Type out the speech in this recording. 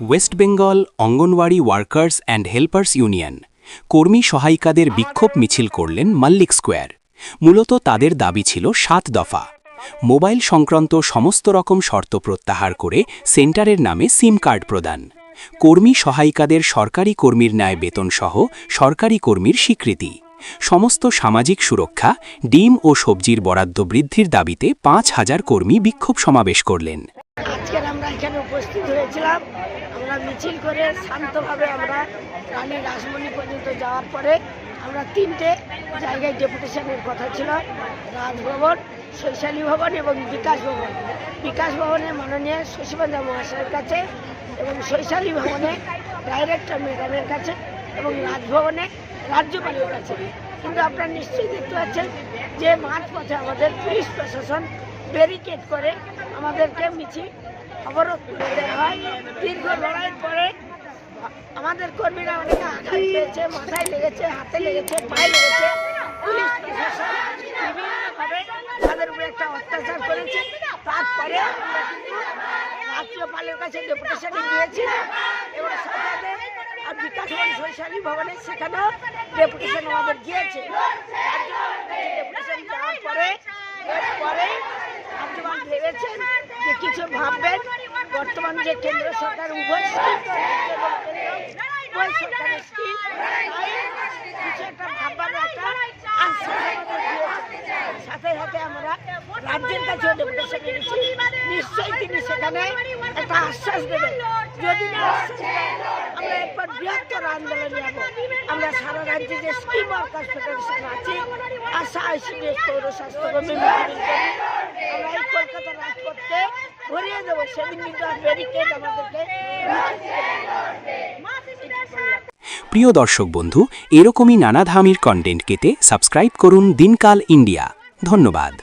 West Bengal anganwadi workers and helpers union কর্মী সহায়িকাদের বিক্ষোভ মিছিল করলেন মাল্লিক স্কোয়ার মূলত তাদের দাবি ছিল সাত দফা। মোবাইল সংক্রান্ত সমস্ত রকম শর্ত প্রত্যাহার করে সেন্টারের নামে সিম কার্ড প্রদান। কর্মী সহায়িকাদের সরকারি কর্মীর ন্যায় বেতনসহ সরকারি কর্মীর স্বীকৃতি। সমস্ত সামাজিক সুরক্ষা, ডিম ও সবজির বরাদ্দ বৃদ্ধির দাবিতে পাঁচ হাজার কর্মী বিক্ষোভ সমাবেশ করলেন। আমরা এখানে উপস্থিত হয়েছিলাম। আমরা মিছিল করে শান্তভাবে আমরা রানী রাসমণি পর্যন্ত যাওয়ার পরে আমরা তিনটে জায়গায় ডেপুটেশনের কথা ছিল, রাজভবন, শৈশালী ভবন এবং বিকাশ ভবন। বিকাশ ভবনে মাননীয় শশীবান্ধা মহাশয়ের কাছে এবং শৈশালী ভবনে ডাইরেক্টর ম্যাডামের কাছে এবং রাজভবনে রাজ্যপালের কাছে। কিন্তু আপনারা নিশ্চয়ই দেখতে পাচ্ছেন যে মাঝ পথে আমাদের পুলিশ প্রশাসন ব্যারিকেড করে আমাদেরকে মিছিল করে দেওয়া হয়। দীর্ঘ লড়াইয়ের পরে আমাদের কর্মীরা অনেকে আঘাত পেয়েছে, মাথায় লেগেছে, হাতে লেগেছে, পায়ে লেগেছে। পুলিশ তাদের উপরে একটা অত্যাচার করেছে। তারপরে আমরা কিন্তু রাজ্যপালের কাছে ডেপুটেশনে গিয়েছি এবং সাথে আর বিকাশ ভবন শৈশালী ভবনে সেখানেও ডেপুটেশন আমাদের গিয়েছে ডেপুটেশন যাওয়ার পরে এরপরে রাজ্যপাল ভেবেছেন যে কিছু ভাববেন, বর্তমান যে কেন্দ্র সরকার উভয়। সাথে সাথে আমরা রাজ্যের নিশ্চয়ই তিনি সেখানে একটা আশ্বাস দেবেন। আমরা আন্দোলনে আমরা সারা রাজ্যে যে স্কিম রাজপথকে ভরিয়ে দেবো, সেদিন কিন্তু প্রিয় দর্শক বন্ধু, এরকমই নানা ধামির কন্টেন্ট পেতে সাবস্ক্রাইব করুন দিনকাল ইন্ডিয়া ধন্যবাদ।